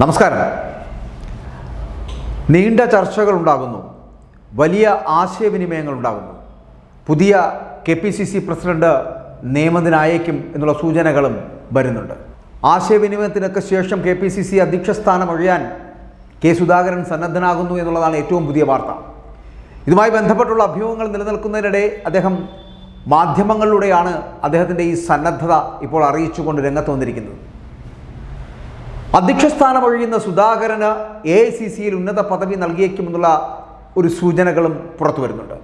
നമസ്കാരം. നീണ്ട ചർച്ചകൾ ഉണ്ടാകുന്നു വലിയ ആശയവിനിമയങ്ങൾ ഉണ്ടാകുന്നു പുതിയ K P C C president നിയമത്തിനായേക്കും എന്നുള്ള സൂചനകളും വരുന്നുണ്ട്. ആശയവിനിമയത്തിനൊക്കെ ശേഷം കെ പി സി സി അധ്യക്ഷ സ്ഥാനം ഒഴിയാൻ കെ സുധാകരൻ സന്നദ്ധനാകുന്നു എന്നുള്ളതാണ് ഏറ്റവും പുതിയ വാർത്ത. ഇതുമായി ബന്ധപ്പെട്ടുള്ള അഭ്യൂഹങ്ങൾ നിലനിൽക്കുന്നതിനിടെ അദ്ദേഹം മാധ്യമങ്ങളിലൂടെയാണ് അദ്ദേഹത്തിന്റെ ഈ സന്നദ്ധത ഇപ്പോൾ അറിയിച്ചുകൊണ്ട് രംഗത്ത് വന്നിരിക്കുന്നത്. അധ്യക്ഷസ്ഥാനം ഒഴിയുന്ന സുധാകരന് എ ഐ സി സിയിൽ ഉന്നത പദവി നൽകിയേക്കുമെന്നുള്ള ഒരു സൂചനകളും പുറത്തു വരുന്നുണ്ട്.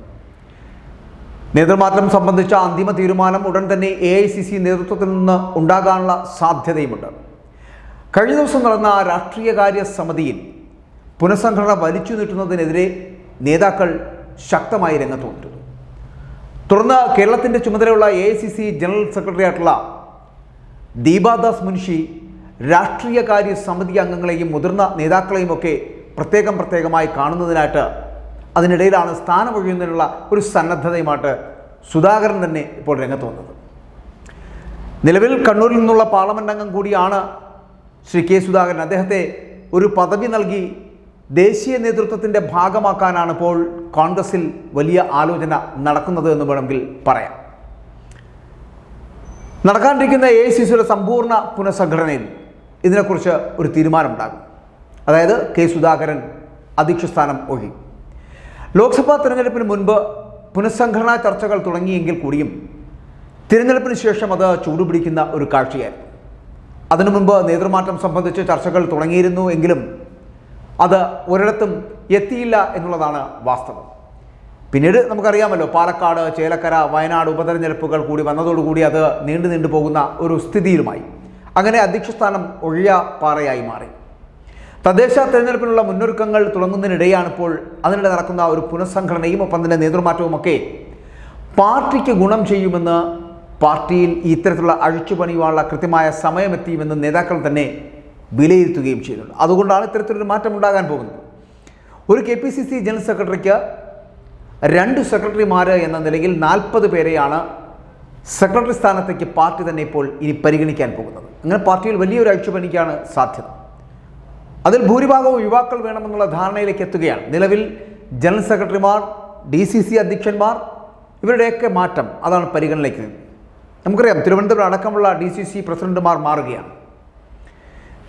നേതൃമാറ്റം സംബന്ധിച്ച അന്തിമ തീരുമാനം ഉടൻ തന്നെ എ ഐ സി സി നേതൃത്വത്തിൽ നിന്ന് ഉണ്ടാകാനുള്ള സാധ്യതയുമുണ്ട്. കഴിഞ്ഞ ദിവസം നടന്ന രാഷ്ട്രീയകാര്യ സമിതിയിൽ പുനഃസംഘടന വലിച്ചു നീട്ടുന്നതിനെതിരെ നേതാക്കൾ ശക്തമായി രംഗത്ത് വന്നിരുന്നു. തുടർന്ന് കേരളത്തിന്റെ ചുമതലയുള്ള A I C C general secretary ആയിട്ടുള്ള ദീപാദാസ് മുൻഷി രാഷ്ട്രീയകാര്യ സമിതി അംഗങ്ങളെയും മുതിർന്ന നേതാക്കളെയും ഒക്കെ പ്രത്യേകം പ്രത്യേകമായി കാണുന്നതിനായിട്ട് അതിനിടയിലാണ് സ്ഥാനമൊഴിയുന്നതിനുള്ള ഒരു സന്നദ്ധതയുമായിട്ട് സുധാകരൻ തന്നെ ഇപ്പോൾ രംഗത്ത് വന്നത്. നിലവിൽ കണ്ണൂരിൽ നിന്നുള്ള പാർലമെന്റ് അംഗം കൂടിയാണ് ശ്രീ കെ സുധാകരൻ. അദ്ദേഹത്തെ ഒരു പദവി നൽകി ദേശീയ നേതൃത്വത്തിന്റെ ഭാഗമാക്കാനാണ് ഇപ്പോൾ കോൺഗ്രസിൽ വലിയ ആലോചന നടക്കുന്നത് എന്ന് വേണമെങ്കിൽ പറയാം. നടക്കാണ്ടിരിക്കുന്ന എ സി സിയുടെ സമ്പൂർണ പുനഃസംഘടനയിൽ ഇതിനെക്കുറിച്ച് ഒരു തീരുമാനമുണ്ടാകും. അതായത് കെ സുധാകരൻ അധ്യക്ഷ സ്ഥാനം ഒഴി ലോക്സഭാ തിരഞ്ഞെടുപ്പിന് മുൻപ് പുനഃസംഘടനാ ചർച്ചകൾ തുടങ്ങിയെങ്കിൽ കൂടിയും തിരഞ്ഞെടുപ്പിന് ശേഷം അത് ചൂടുപിടിക്കുന്ന ഒരു കാഴ്ചയായിരുന്നു. അതിനു മുൻപ് നേതൃമാറ്റം സംബന്ധിച്ച് ചർച്ചകൾ തുടങ്ങിയിരുന്നു എങ്കിലും അത് ഒരിടത്തും എത്തിയില്ല എന്നുള്ളതാണ് വാസ്തവം. പിന്നീട് നമുക്കറിയാമല്ലോ പാലക്കാട് ചേലക്കര വയനാട് ഉപതെരഞ്ഞെടുപ്പുകൾ കൂടി വന്നതോടുകൂടി അത് നീണ്ടു നീണ്ടു പോകുന്ന ഒരു സ്ഥിതിയിലുമായി. അങ്ങനെ അധ്യക്ഷസ്ഥാനം ഒഴിയ പാറയായി മാറി. തദ്ദേശ തെരഞ്ഞെടുപ്പിനുള്ള മുന്നൊരുക്കങ്ങൾ തുടങ്ങുന്നതിനിടെയാണ് ഇപ്പോൾ അതിനിടെ നടക്കുന്ന ഒരു പുനഃസംഘടനയും ഒപ്പം തന്നെ നേതൃമാറ്റവും ഒക്കെ പാർട്ടിക്ക് ഗുണം ചെയ്യുമെന്ന് പാർട്ടിയിൽ ഇത്തരത്തിലുള്ള അഴിച്ചുപണിയുവാനുള്ള കൃത്യമായ സമയമെത്തിയുമെന്ന് നേതാക്കൾ തന്നെ വിലയിരുത്തുകയും ചെയ്യുന്നുണ്ട്. അതുകൊണ്ടാണ് ഇത്തരത്തിലൊരു മാറ്റം ഉണ്ടാകാൻ പോകുന്നത്. ഒരു K P C C general സെക്രട്ടറിക്ക് രണ്ട് സെക്രട്ടറിമാർ എന്ന നിലയിൽ നാൽപ്പത് പേരെയാണ് സെക്രട്ടറി സ്ഥാനത്തേക്ക് പാർട്ടി തന്നെ ഇപ്പോൾ ഇനി പരിഗണിക്കാൻ പോകുന്നത്. അങ്ങനെ പാർട്ടിയിൽ വലിയൊരു അഴിച്ചുപണിക്കാണ് സാധ്യത. അതിൽ ഭൂരിഭാഗവും യുവാക്കൾ വേണമെന്നുള്ള ധാരണയിലേക്ക് എത്തുകയാണ്. നിലവിൽ ജനറൽ സെക്രട്ടറിമാർ ഡി സി സി അധ്യക്ഷന്മാർ ഇവരുടെയൊക്കെ മാറ്റം അതാണ് പരിഗണനയ്ക്ക് നമുക്കറിയാം തിരുവനന്തപുരം അടക്കമുള്ള ഡി സി സി പ്രസിഡന്റുമാർ മാറുകയാണ്.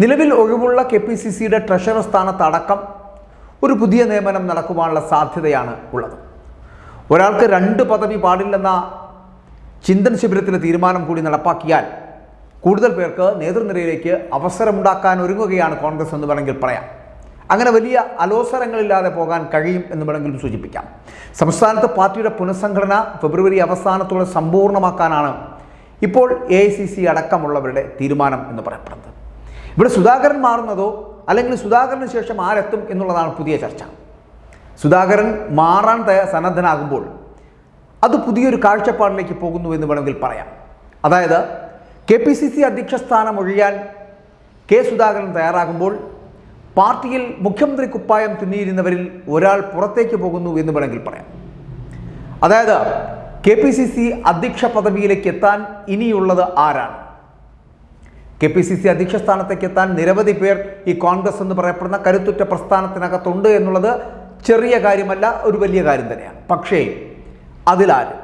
നിലവിൽ ഒഴിവുള്ള കെ പി സി സിയുടെ ട്രഷറർ സ്ഥാനത്തടക്കം ഒരു പുതിയ നിയമനം നടക്കുവാനുള്ള സാധ്യതയാണ് ഉള്ളത്. ഒരാൾക്ക് രണ്ട് പദവി പാടില്ലെന്ന ചിന്തൻ ശിബിരത്തിലെ തീരുമാനം കൂടി നടപ്പാക്കിയാൽ കൂടുതൽ പേർക്ക് നേതൃനിരയിലേക്ക് അവസരമുണ്ടാക്കാൻ ഒരുങ്ങുകയാണ് കോൺഗ്രസ് എന്ന് വേണമെങ്കിൽ പറയാം. അങ്ങനെ വലിയ അലോസരങ്ങളില്ലാതെ പോകാൻ കഴിയും എന്ന് വേണമെങ്കിലും സൂചിപ്പിക്കാം. സംസ്ഥാനത്ത് പാർട്ടിയുടെ പുനഃസംഘടന ഫെബ്രുവരി അവസാനത്തോടെ സമ്പൂർണമാക്കാനാണ് ഇപ്പോൾ എ അടക്കമുള്ളവരുടെ തീരുമാനം എന്ന് പറയപ്പെടുന്നത്. ഇവിടെ സുധാകരൻ മാറുന്നതോ അല്ലെങ്കിൽ സുധാകരന് ശേഷം ആരെത്തും എന്നുള്ളതാണ് പുതിയ ചർച്ച. സുധാകരൻ മാറാൻ സന്നദ്ധനാകുമ്പോൾ അത് പുതിയൊരു കാഴ്ചപ്പാടിലേക്ക് പോകുന്നു എന്ന് വേണമെങ്കിൽ പറയാം. അതായത് കെ പി സി സി അധ്യക്ഷ സ്ഥാനം ഒഴിയാൻ കെ സുധാകരൻ തയ്യാറാകുമ്പോൾ പാർട്ടിയിൽ മുഖ്യമന്ത്രി കുപ്പായം തുന്നിയിരുന്നവരിൽ ഒരാൾ പുറത്തേക്ക് പോകുന്നു എന്ന് വേണമെങ്കിൽ പറയാം. അതായത് കെ പി സി സി അധ്യക്ഷ പദവിയിലേക്ക് എത്താൻ ഇനിയുള്ളത് ആരാണ്? കെ പി സി സി അധ്യക്ഷ സ്ഥാനത്തേക്ക് എത്താൻ നിരവധി പേർ ഈ കോൺഗ്രസ് എന്ന് പറയപ്പെടുന്ന കരുത്തുറ്റ പ്രസ്ഥാനത്തിനകത്തുണ്ട് എന്നുള്ളത് ചെറിയ കാര്യമല്ല ഒരു വലിയ കാര്യം തന്നെയാണ്. പക്ഷേ അതിലാര്?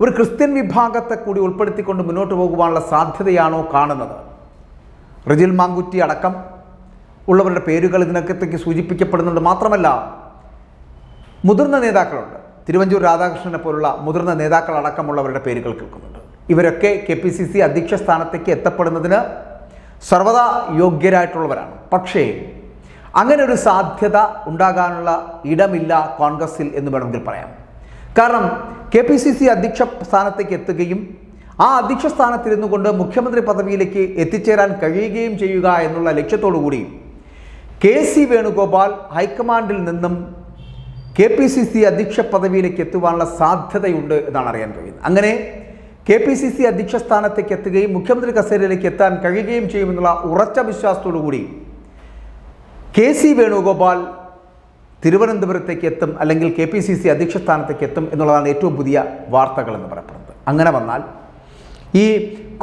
ഒരു ക്രിസ്ത്യൻ വിഭാഗത്തെ കൂടി ഉൾപ്പെടുത്തിക്കൊണ്ട് മുന്നോട്ട് പോകുവാനുള്ള സാധ്യതയാണോ കാണുന്നത്? റിജിൽ മാങ്കുറ്റി അടക്കം ഉള്ളവരുടെ പേരുകൾ ഇതിനകത്തേക്ക് സൂചിപ്പിക്കപ്പെടുന്നുണ്ട്. മാത്രമല്ല മുതിർന്ന നേതാക്കളുണ്ട്. തിരുവഞ്ചൂർ രാധാകൃഷ്ണനെ പോലുള്ള മുതിർന്ന നേതാക്കൾ അടക്കമുള്ളവരുടെ പേരുകൾ കേൾക്കുന്നുണ്ട്. ഇവരൊക്കെ കെ പി സി സി അധ്യക്ഷ സ്ഥാനത്തേക്ക് എത്തപ്പെടുന്നതിന് സർവതാ യോഗ്യരായിട്ടുള്ളവരാണ്. പക്ഷേ അങ്ങനെ ഒരു സാധ്യത ഉണ്ടാകാനുള്ള ഇടമില്ല കോൺഗ്രസിൽ എന്ന് വേണമെങ്കിൽ പറയാം. കാരണം കെ പി സി സി അധ്യക്ഷ സ്ഥാനത്തേക്ക് എത്തുകയും ആ അധ്യക്ഷ സ്ഥാനത്തിരുന്നു കൊണ്ട് മുഖ്യമന്ത്രി പദവിയിലേക്ക് എത്തിച്ചേരാൻ കഴിയുകയും ചെയ്യുക എന്നുള്ള ലക്ഷ്യത്തോടു കൂടി കെ സി വേണുഗോപാൽ ഹൈക്കമാൻഡിൽ നിന്നും കെ പി സി സി അധ്യക്ഷ പദവിയിലേക്ക് എത്തുവാനുള്ള സാധ്യതയുണ്ട് എന്നാണ് അറിയാൻ കഴിയുന്നത്. അങ്ങനെ കെ പി സി സി അധ്യക്ഷ സ്ഥാനത്തേക്ക് എത്തുകയും മുഖ്യമന്ത്രി കസേരയിലേക്ക് എത്താൻ കഴിയുകയും ചെയ്യുമെന്നുള്ള ഉറച്ച വിശ്വാസത്തോടു കൂടി കെ സി വേണുഗോപാൽ തിരുവനന്തപുരത്തേക്ക് എത്തും അല്ലെങ്കിൽ കെ പി സി സി അധ്യക്ഷ സ്ഥാനത്തേക്ക് എത്തും എന്നുള്ളതാണ് ഏറ്റവും പുതിയ വാർത്തകളെന്ന് പറയപ്പെടുന്നത്. അങ്ങനെ വന്നാൽ ഈ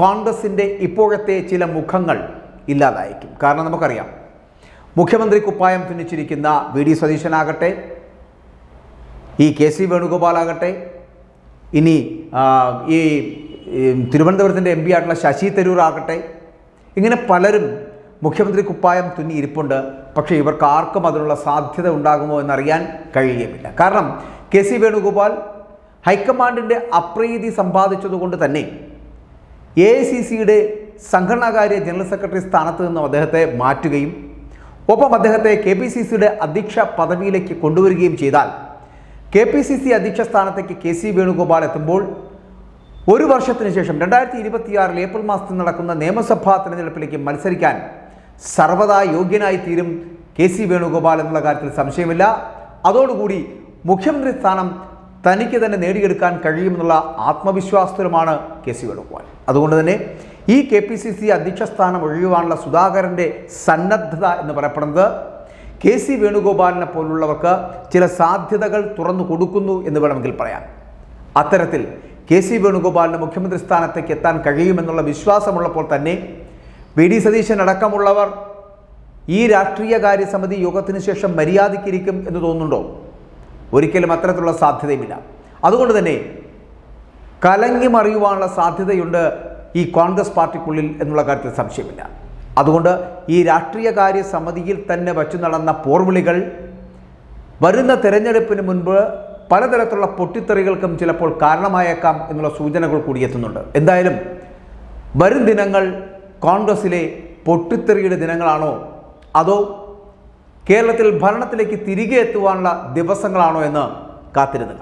കോൺഗ്രസിന്റെ ഇപ്പോഴത്തെ ചില മുഖങ്ങൾ ഇല്ലാതായിരിക്കും. കാരണം നമുക്കറിയാം മുഖ്യമന്ത്രി കുപ്പായം തുന്നിച്ചിരിക്കുന്ന വി ഡി സതീശനാകട്ടെ ഈ കെ സി വേണുഗോപാലാകട്ടെ ഇനി ഈ തിരുവനന്തപുരത്തിന്റെ എം പി ആയിട്ടുള്ള ശശി തരൂർ ആകട്ടെ ഇങ്ങനെ പലരും മുഖ്യമന്ത്രി കുപ്പായം തുന്നി ഇരിപ്പുണ്ട്. പക്ഷേ ഇവർക്ക് ആർക്കും അതിനുള്ള സാധ്യത ഉണ്ടാകുമോ എന്നറിയാൻ കഴിയുകയുമില്ല കാരണം കെ സി വേണുഗോപാൽ ഹൈക്കമാൻഡിന്റെ അപ്രീതി സമ്പാദിച്ചതുകൊണ്ട് തന്നെ എ ഐ സി സിയുടെ സംഘടനാകാര്യ ജനറൽ സെക്രട്ടറി സ്ഥാനത്ത് നിന്നും അദ്ദേഹത്തെ മാറ്റുകയും ഒപ്പം അദ്ദേഹത്തെ കെ പി സി സിയുടെ അധ്യക്ഷ പദവിയിലേക്ക് കൊണ്ടുവരികയും ചെയ്താൽ കെ പി സി സി അധ്യക്ഷ സ്ഥാനത്തേക്ക് കെ സി വേണുഗോപാൽ എത്തുമ്പോൾ ഒരു വർഷത്തിന് ശേഷം രണ്ടായിരത്തി ഇരുപത്തിയാറിൽ ഏപ്രിൽ മാസത്തിൽ നടക്കുന്ന നിയമസഭാ തെരഞ്ഞെടുപ്പിലേക്ക് മത്സരിക്കാൻ സർവതാ യോഗ്യനായി തീരും കെ സി വേണുഗോപാൽ എന്നുള്ള കാര്യത്തിൽ സംശയമില്ല. അതോടുകൂടി മുഖ്യമന്ത്രി സ്ഥാനം തനിക്ക് തന്നെ നേടിയെടുക്കാൻ കഴിയുമെന്നുള്ള ആത്മവിശ്വാസത്തിലുമാണ് കെ സി വേണുഗോപാൽ. അതുകൊണ്ട് തന്നെ ഈ കെ പി സി സി അധ്യക്ഷ സ്ഥാനം ഒഴിയുവാനുള്ള സുധാകരന്റെ സന്നദ്ധത എന്ന് പറയപ്പെടുന്നത് കെ സി വേണുഗോപാലിനെ പോലുള്ളവർക്ക് ചില സാധ്യതകൾ തുറന്നു കൊടുക്കുന്നു എന്ന് വേണമെങ്കിൽ പറയാം. അത്തരത്തിൽ കെ സി വേണുഗോപാലിന് മുഖ്യമന്ത്രി സ്ഥാനത്തേക്ക് എത്താൻ കഴിയുമെന്നുള്ള വിശ്വാസമുള്ളപ്പോൾ തന്നെ വി ഡി സതീശൻ അടക്കമുള്ളവർ ഈ രാഷ്ട്രീയകാര്യ സമിതി യോഗത്തിന് ശേഷം മര്യാദയ്ക്കിരിക്കും എന്ന് തോന്നുന്നുണ്ടോ? ഒരിക്കലും അത്തരത്തിലുള്ള സാധ്യതയുമില്ല. അതുകൊണ്ട് തന്നെ കലങ്ങി മറിയുവാനുള്ള സാധ്യതയുണ്ട് ഈ കോൺഗ്രസ് പാർട്ടിക്കുള്ളിൽ എന്നുള്ള കാര്യത്തിൽ സംശയമില്ല. അതുകൊണ്ട് ഈ രാഷ്ട്രീയകാര്യ സമിതിയിൽ തന്നെ വച്ചു നടന്ന പോർവിളികൾ വരുന്ന തെരഞ്ഞെടുപ്പിന് മുൻപ് പലതരത്തിലുള്ള പൊട്ടിത്തെറികൾക്കും ചിലപ്പോൾ കാരണമായേക്കാം എന്നുള്ള സൂചനകൾ കൂടി എത്തുന്നുണ്ട്. എന്തായാലും വരും ദിനങ്ങൾ കോൺഗ്രസിലെ പൊട്ടിത്തെറിയുടെ ദിനങ്ങളാണോ? അതോ കേരളത്തിൽ ഭരണത്തിലേക്ക് തിരികെ എത്തുവാനുള്ള ദിവസങ്ങളാണോ എന്ന് കാത്തിരുന്ന്